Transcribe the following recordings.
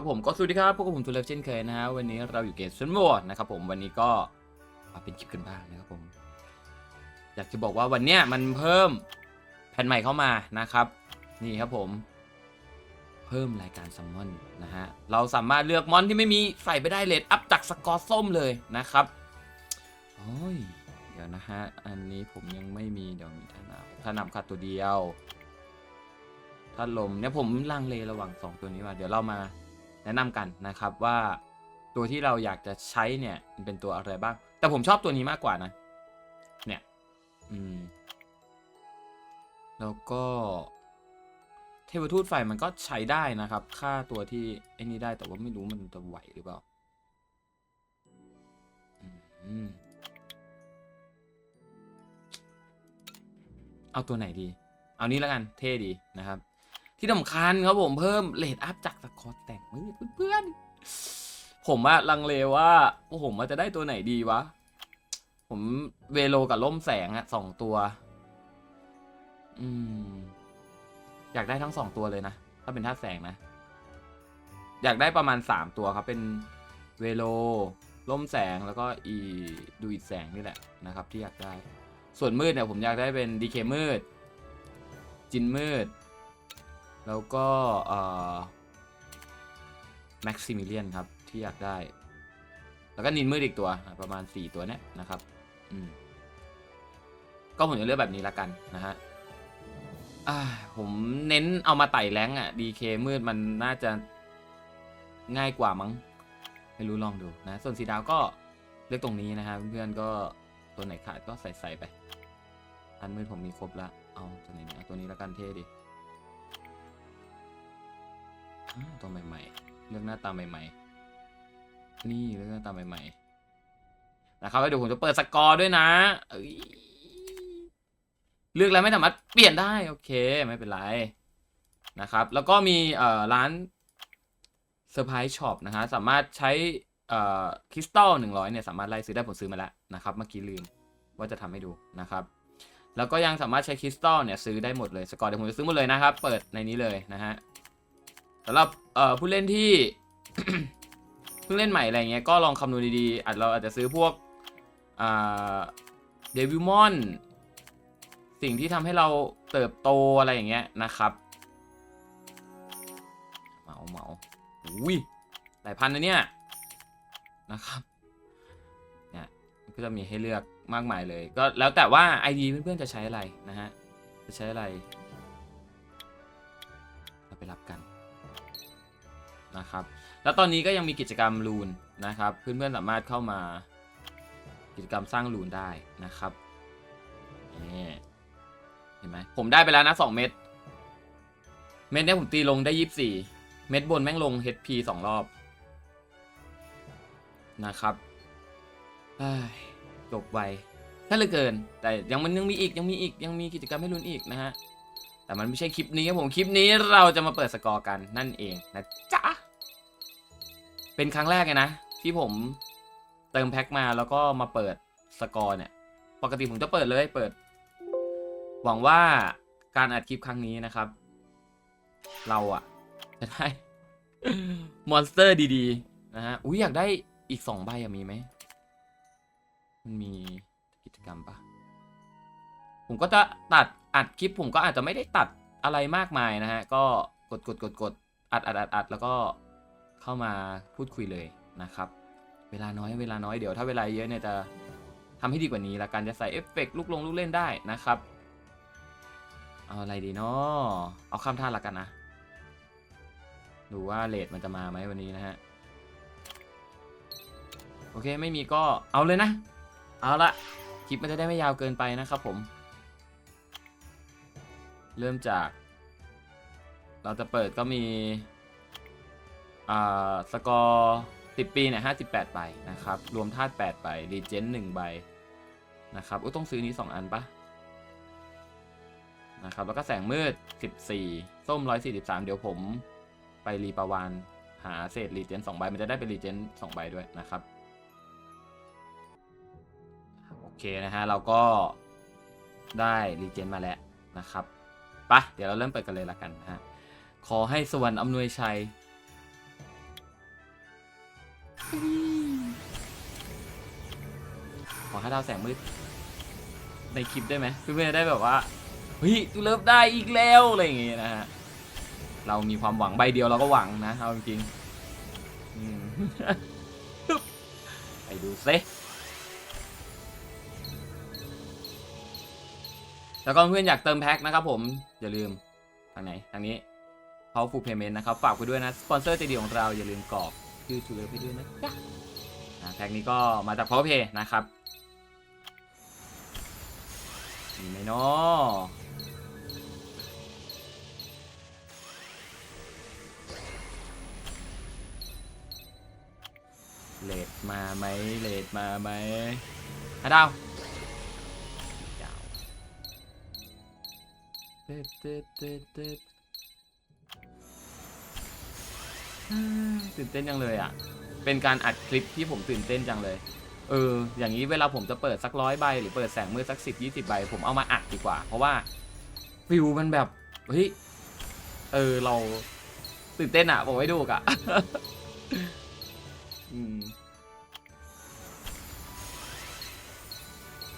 ครับผมก็สวัสดีครับพวกบผมทูเลฟเช่นเคยนะฮะวันนี้เราอยู่เกมซันโหวดนะครับผมวันนี้ก็มาเป็นคลิปกันบ้างนะครับผมอยากจะบอกว่าวันเนี้ยมันเพิ่มแผ่นใหม่เข้ามานะครับ นี่ครับผม เพิ่มรายการซัมมอนนะฮะเราสามารถเลือกมอนที่ไม่มีใส่ไปได้เลทอัพจากสกอร์ส้มเลยนะครับโอ้ยเดี๋ยวนะฮะอันนี้ผมยังไม่มีเดี๋ยวมีท่านำท่านำขาดตัวเดียวถ้าลมเนี่ยผมลังเลระหว่างสองตัวนี้ว่าเดี๋ยวเรามา แนะนำกันนะครับว่าตัวที่เราอยากจะใช้เนี่ยมันเป็นตัวอะไรบ้าง แต่ผมชอบตัวนี้มากกว่านะ เนี่ยอืมแล้วก็เทวทูตไฟมันก็ใช้ได้นะครับ ค่าตัวที่ไอ้นี่ได้แต่ว่าไม่รู้มันจะไหวหรือเปล่าเอาตัวไหนดี เอานี้แล้วกันเท่ดีนะครับ ที่สำคัญครับผมเพิ่มเลทอัพจากสกอร์แต่งมืดเพื่อนๆผมอะลังเลว่าผมว่าจะได้ตัวไหนดีวะ ผมเวโลกับล่มแสงอะสองตัว อืม อยากได้ทั้งสองตัวเลยนะ ถ้าเป็นท่าแสงนะ อยากได้ประมาณสามตัวครับ เป็นเวโลล่มแสงแล้วก็อีดูอิดแสงนี่แหละนะครับ ที่อยากได้ ส่วนมืดเนี่ยผมอยากได้เป็นดีเคมืด จินมืด แล้วก็แม็กซิมิเลียนครับ ที่อยากได้ แล้วก็นินมืดอีกตัวประมาณ 4 ตัวเนี้ยนะครับอืมก็ผมจะเลือกแบบนี้ละกันนะฮะผมเน้นเอามาไต่แรงอะ DK มืดมันน่าจะง่ายกว่ามั้ง ไม่รู้ลองดูนะ ส่วนสีดาวก็เลือกตรงนี้นะฮะเพื่อนๆก็ตัวไหนขาดก็ใส่ใส่ไป อันมืดผมมีครบละเอาตัวไหนเอาตัวนี้ละกันเท่ดิ ตัวใหม่ๆ เลือกหน้าตาใหม่ๆ นี่เลือกหน้าตาใหม่ๆ นะครับแล้วเดี๋ยวผมจะเปิดสกอร์ด้วยนะ เลือกแล้วไม่สามารถเปลี่ยนได้ โอเค ไม่เป็นไร นะครับ แล้วก็มีเอ่อร้านเซอร์ไพรส์ช็อปนะฮะ สามารถใช้เอ่อคริสตัลหนึ่งร้อยเนี่ย สามารถไล่ซื้อได้ผมซื้อมาแล้วนะครับ เมื่อกี้ลืมว่าจะทำให้ดูนะครับแล้วก็ยังสามารถใช้คริสตัลเนี่ยซื้อได้หมดเลย สกอร์เดี๋ยวผมจะซื้อหมดเลยนะครับ เปิดในนี้เลยนะฮะ สำหรับเอ่อผู้เล่นที่ เพิ่งเล่นใหม่อะไรเงี้ยก็ลองคำนวณดีๆอาจเราอาจจะซื้อพวกอ่าเดวิลมอนสิ่งที่ทำให้เราเติบโตอะไรอย่างเงี้ยนะครับเมาเมาอุ้ยหลายพันนะเนี่ยนะครับเนี่ยก็จะมีให้เลือกมากมายเลย ก็แล้วแต่ว่า ID เพื่อนๆจะใช้อะไรนะฮะ จะใช้อะไร เราไปรับกัน นะครับ แล้วตอนนี้ก็ยังมีกิจกรรมรูนนะครับ เพื่อนๆสามารถเข้ามา กิจกรรมสร้างรูนได้นะครับเห็นไหมผมได้ไปแล้วนะ2เม็ดเม็ดนี้ผมตีลงได้24เม็ดบนแม่งลง HP สองรอบนะครับจบไวแค่เหลยเกิน แต่ยังมันยังมีอีกยังมีอีกยังมีกิจกรรมให้ลุ้นอีกนะฮะ แต่มันไม่ใช่คลิปนี้ครับผมคลิปนี้เราจะมาเปิดสกอร์กันนั่นเองนะจ๊ะ เป็นครั้งแรกเลยนะ ที่ผมเติมแพ็คมาแล้วก็มาเปิดสกอร์เนี่ย ปกติผมจะเปิดเลยเปิด หวังว่าการอัดคลิปครั้งนี้นะครับ เราอะจะได้มอนสเตอร์ดีๆ นะฮะ อุ้ยอยากได้อีกสองใบอะมีไหมมันมีกิจกรรมปะผมก็จะตัดอัดคลิปผมก็อาจจะไม่ได้ตัดอะไรมากมายนะฮะ ก็กดกดกดกดอัดอัดอัดอัดแล้วก็ เข้ามาพูดคุยเลยนะครับ เวลาน้อยเวลาน้อยเดี๋ยวถ้าเวลาเยอะเนี่ยจะทำให้ดีกว่านี้ละกันจะใส่เอฟเฟกต์ลูกลงลูกเล่นได้นะครับ เอาอะไรดีเนาะเอาข้ามท่าละกันนะ ดูว่าเลทมันจะมาไหมวันนี้นะฮะ โอเคไม่มีก็เอาเลยนะ เอาละคลิปมันจะได้ไม่ยาวเกินไปนะครับผม เริ่มจาก เราจะเปิดก็มี สกอร์สิบปีเนี่ยห้าสิบแปดใบนะครับ รวมธาตุแปดใบรีเจนหนึ่งใบนะครับอุ้ต้องซื้อนี้สองอันปะนะครับ แล้วก็แสงมืดสิบสี่ส้มร้อยสี่สิบสามเดี๋ยวผมไปรีประวานหาเศษรีเจนสองใบ มันจะได้เป็นรีเจนสองใบด้วยนะครับ โอเคนะฮะ เราก็ได้รีเจนมาแล้วนะครับปะเดี๋ยวเราเริ่มเปิดกันเลยละกันฮะ ขอให้สวรรค์อำนวยชัย ขอให้ดาวแสงมืดในคลิปได้ไหมเพื่อนๆจะได้แบบว่าเฮ้ยตูเลิฟได้อีกแล้วอะไรอย่างเงี้ยนะฮะเรามีความหวังใบเดียวเราก็หวังนะเอาจริงๆไปดูซิแล้วก็เพื่อนอยากเติมแพ็คนะครับผม อย่าลืมทางไหนทางนี้ Powerful Payment นะครับ ฝากไปด้วยนะ สปอนเซอร์ใจดีของเราอย่าลืมกรอก ชื่อชูเลอร์ไปด้วยนะจ๊ะอ่าแพ็คนี้ก็มาจาก Power Pay นะครับมีไหมเนาะเลดมาไหมเลดมาไหมฮะดาวดาวตึ๊ดตึ๊ดตึ๊ดตึ๊ ตื่นเต้นจังเลยอะ เป็นการอัดคลิปที่ผมตื่นเต้นจังเลย เออ อย่างนี้เวลาผมจะเปิดสักร้อยใบหรือเปิดแสงมืดสักสิบยี่สิบใบ ผมเอามาอัดดีกว่า เพราะว่าฟิลมันแบบเฮ้ยเออเราตื่นเต้นอะบอกไว้ดูกะอืม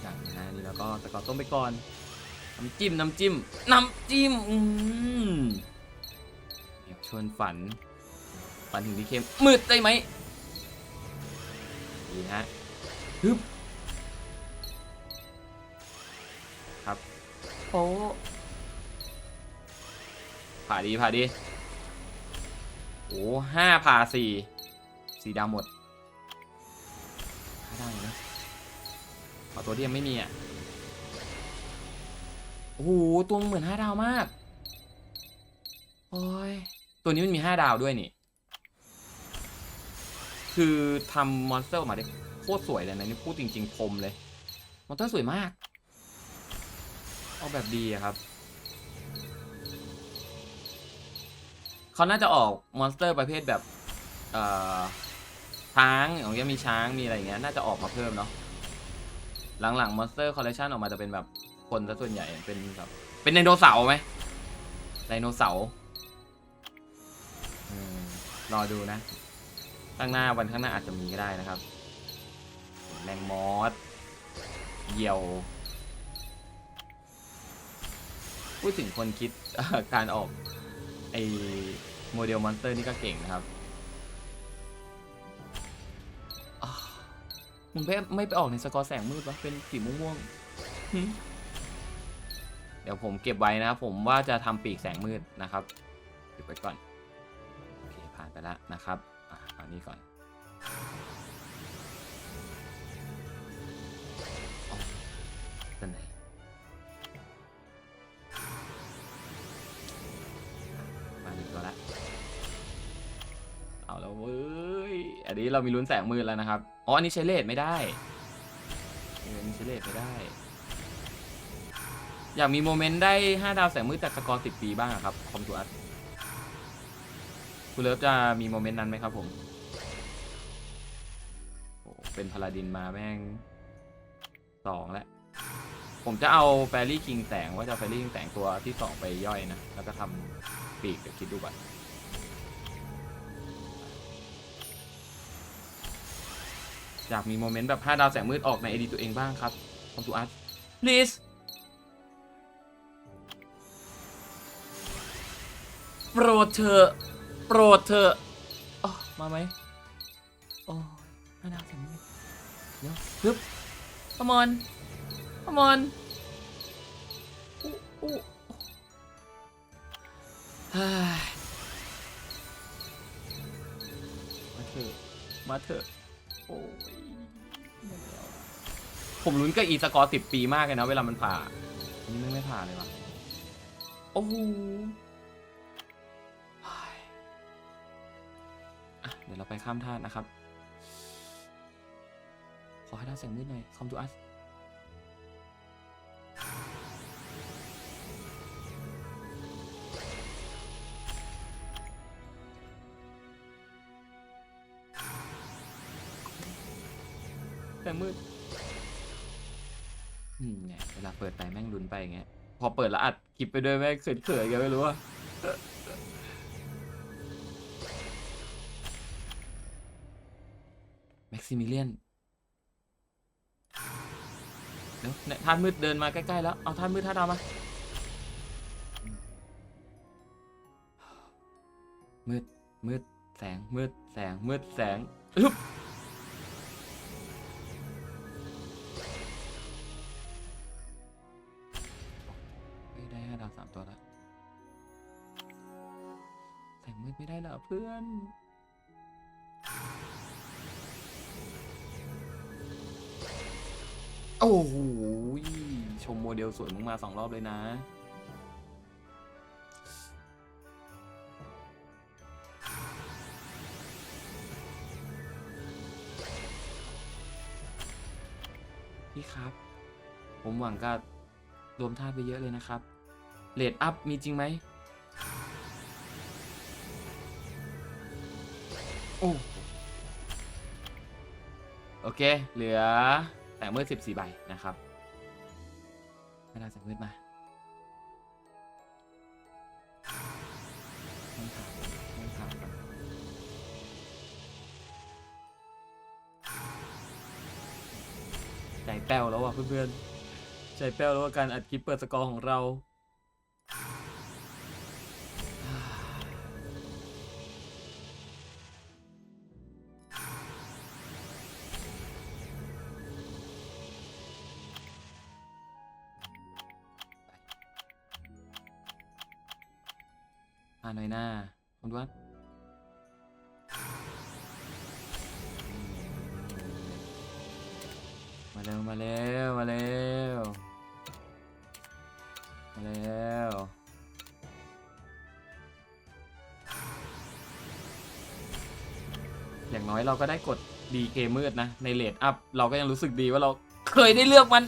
อย่างนะนี่แล้วก็ตะกอต้มไปก่อน น้ำจิ้ม น้ำจิ้ม น้ำจิ้ม อืมอยากชวนฝัน ฝันถึงที่เข้มมืดได้ไหมดีฮะฮึบครับโอ้ผ่าดีผ่าดีโอ้ห้าผ่าสี่สีดำหมดห้าได้อยู่นะขอตัวที่ยังไม่มีอะโอ้โหตัวเหมือนห้าดาวมากโอ้ยตัวนี้มันมีห้าดาวด้วยนี่ คือทำมอนสเตอร์ออกมาได้โคตรสวยเลยนะนี่พูดจริงๆคมเลย มอนสเตอร์สวยมากเอาแบบดีครับ เขาน่าจะออกมอนสเตอร์ประเภทแบบ เอ่อ ช้างอย่างเงี้ยมีช้างมีอะไรอย่างเงี้ย น่าจะออกมาเพิ่มเนาะ หลังๆมอนสเตอร์คอลเลคชันออกมาจะเป็นแบบคนซะส่วนใหญ่ เป็นแบบเป็นไดโนเสาร์ไหมไดโนเสาร์รอดูนะ ข้างหน้าวันข้างหน้าอาจจะมีก็ได้นะครับ แมงมอสเหยี่ยว พูดถึงคนคิดการออกไอโมเดลมอนสเตอร์นี่ก็เก่งนะครับอ้าวมึงไม่ไม่ไปออกในสกอร์แสงมืดวะเป็นสีม่วงๆเดี๋ยวผมเก็บไว้นะผมว่าจะทำปีกแสงมืดนะครับเก็บไว้ก่อน โอเค ผ่านไปแล้วนะครับ อะเอานี้ก่อน ตัวไหนมาหนึ่งตัวละ เอาแล้วเว้ย อันนี้เรามีลุ้นแสงมืดแล้วนะครับ อ๋อ อันนี้ใช้เลดไม่ได้อันนี้ใช้เลดไม่ได้ อยากมีโมเมนต์ได้ 5 ดาวแสงมืดจากสกอร์10ปีบ้างอะครับ คอมทูอัสคุณเลิฟจะมีโมเมนต์นั้นไหมครับผม เป็นพาลาดินมาแม่งสองแล้วผมจะเอาแฟรี่คิงแสงว่าจะแฟรี่คิงแสงตัวที่สองไปย่อยนะ แล้วก็ทำปีกเดี๋ยวคิดดูก่อนอยากมีโมเมนต์แบบ 5 ดาวแสงมืดออกในเอดีตัวเองบ้างครับคอมทูอาร์ต please โปรดเถอโปรดเถออมาไหม ห้าดาวแสงมืดเดี๋ยวฮึบ come on come on อู้อู้เฮ้ยมาเถอะมาเถอะโอ้ยผมลุ้นกับอีสกอร์สิบปีมากเลยนะเวลามันผ่าอันนี้ไม่ไม่ผ่าเลยวะโอ้โหเฮ้ยอะเดี๋ยวเราไปข้ามท่าตุนะครับ อให้ดาวแสงมืดหน่อย come to us แต่มืดอืมเนี่ยเวลาเปิดไปแม่งลุ้นไปอย่างเงี้ย พอเปิดแล้วอัดคลิปไปด้วยแม่งเขินๆกันไม่รู้ว่าแม็กซิมิเลียนเดี๋ยวเนี่ยท่านมืดเดินมาใกล้ๆแล้ว เอาท่านมืดท่านดำมา มืด มืด แสง มืด แสง มืด แสงอึ๊บเฮ้ยได้ห้าดาวสามตัวแล้ว แสงมืดไม่ได้เหรอเพื่อน โอ้โหชมโมเดลสวยมึงมาสองรอบเลยนะ พี่ครับ ผมหวังกับรวมท่าตุไปเยอะเลยนะครับเลดอัพมีจริงไหม โอ้ โอเค เหลือ แต่มืดสิบสี่ใบนะครับไม่ได้แสงมืดมาต้องถามต้องถามก่อนใจแป้วแล้วว่ะเพื่อนๆใจแป้วแล้วว่าการอัดคลิปเปิดสกอร์ของเรา มาเร็วอย่างน้อยเราก็ได้กดดีเกมมืดนะ ในเลดอัพ เราก็ยังรู้สึกดีว่าเราเคยได้เลือกมัน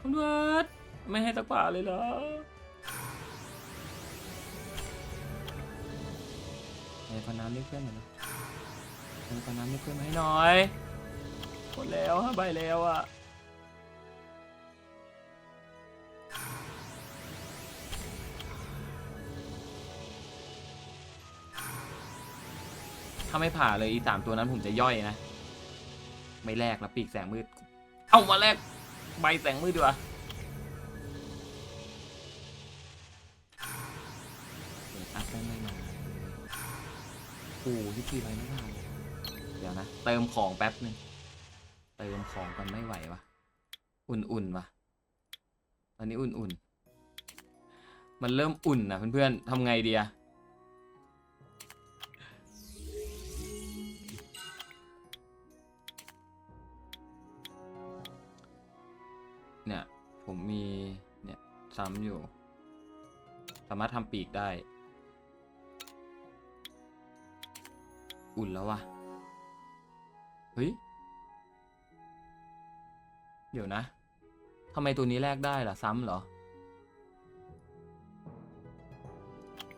คุณวัดไม่ให้สักป่าเลยเหรอไอ้พน้ำเรียกเพื่อนหน่อยนะไอ้พน้ำเรียกเพื่อนมาให้หน่อย มดแล้วห้าใบแล้วอะถ้าไม่ผ่าเลยอีสามตัวนั้นผมจะย่อยนะ ไม่แลกแล้วปีกแสงมืด เอามาแลกใบแสงมืดดีกว่าเดี๋ยวอัพไม่มาโอ้ยี่สี่ใบไม่มาเลยเดี๋ยวนะ เติมของแป๊บหนึ่ง เติมของกันไม่ไหววะอุ่นๆวะตอนนี้อุ่นๆ มันเริ่มอุ่นนะเพื่อนๆทำไงดีอะเนี่ย ผมมีเนี่ยซ้ำอยู่ สามารถทำปีกได้ อุ่นแล้ววะเฮ้ย ดี๋ยวนะทำไมตัวนี้แลกได้ล่ะ ซ้ำเหรอ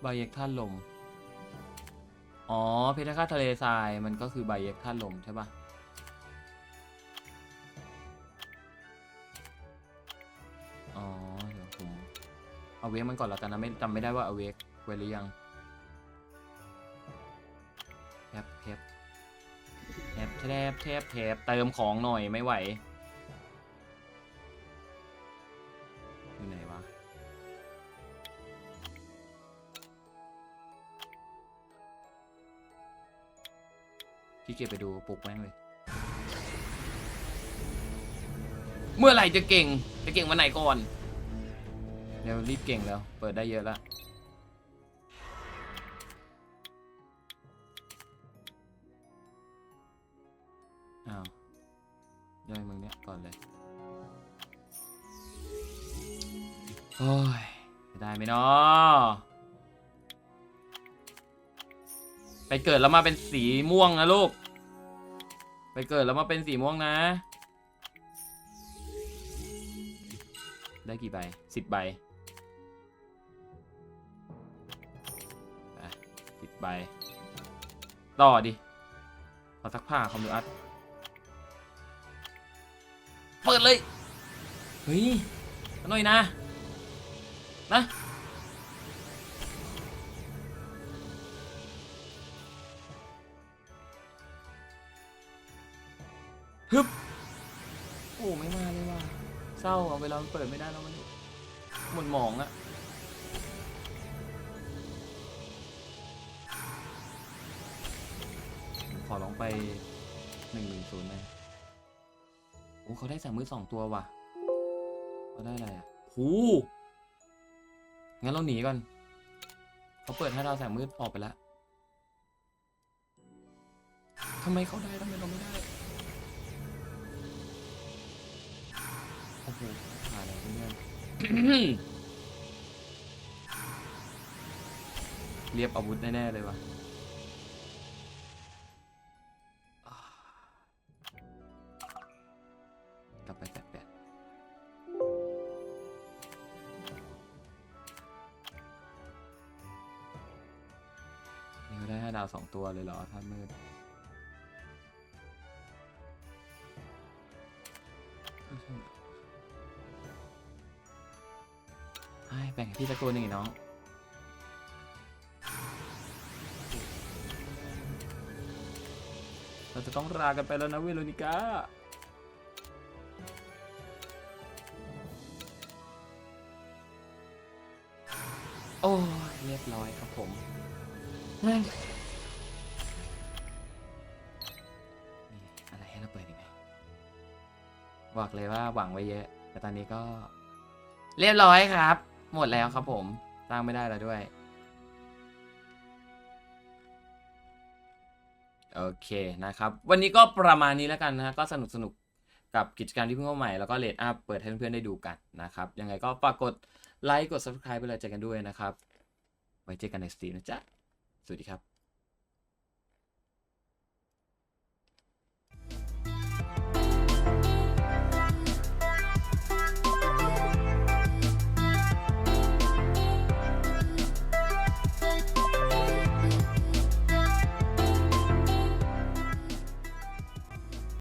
ใบเยกท่านลม อ๋อ เพชรฆาตทะเลทรายมันก็คือใบเยกท่านลมใช่ปะอ๋อ เดี๋ยวผมเอาเวกมันก่อนแล้วกันนะไม่จำไม่ได้ว่าเอาเวกไว้หรือยังแทบแทบแทบแทบแทบแทบเติมของหน่อยไม่ไหว พี่เก็บไปดูปลุกแม่งเลย เมื่อไหร่จะเก่ง จะเก่งวันไหนก่อน เดี๋ยวรีบเก่งแล้ว เปิดได้เยอะแล้วอ้าวย่อยมึงเนี้ยก่อนเลย โอ้ยได้ไหมเนาะไปเกิดแล้วมาเป็นสีม่วงนะลูก เกิดแล้วมาเป็นสีม่วงนะ ได้กี่ใบสิบใบสิบใบ ต่อดิขอสักผ้าคอมดูอัดเปิดเลย เฮ้ยหน่อยนะ นะ เศร้าอะเวลามันเปิดไม่ได้แล้วมันหมุนหมองอะขอลองไปหนึ่งหนึ่งศูนย์เลยโอ้เขาได้สามมือสองตัวว่ะเขาได้อะไรอะหูงั้นเราหนีก่อนเขาเปิดให้เราแสงมืดออกไปแล้วทำไมเขาได้ทำไมเราไม่ได้ โอ้โหหาอะไรเพื่อนเรียบอาวุธแน่ๆเลยวะกลับไปแปะแปะนี่ก็ได้ให้ดาวสองตัวเลยเหรอท่านมืด พี่สักตัวหนึ่งดิน้อง เราจะต้องลากันไปแล้วนะเวโรนิก้าโอ้ยเรียบร้อยครับผมแม่งนี่อะไรให้เราเปิดอีกไหมบอกเลยว่าหวังไว้เยอะ แต่ตอนนี้ก็ เรียบร้อยครับ หมดแล้วครับผมสร้างไม่ได้แล้วด้วย โอเคนะครับ วันนี้ก็ประมาณนี้แล้วกันนะก็สนุกสนุกกับกิจกรรมที่เพิ่งเข้าใหม่ แล้วก็เลดอัพเปิดให้เพื่อนๆได้ดูกันนะครับ ยังไงก็ฝากกดไลค์กด subscribe ไปเลยเจอกันด้วยนะครับ ไว้เจอกันในสตรีมนะจ๊ะ สวัสดีครับ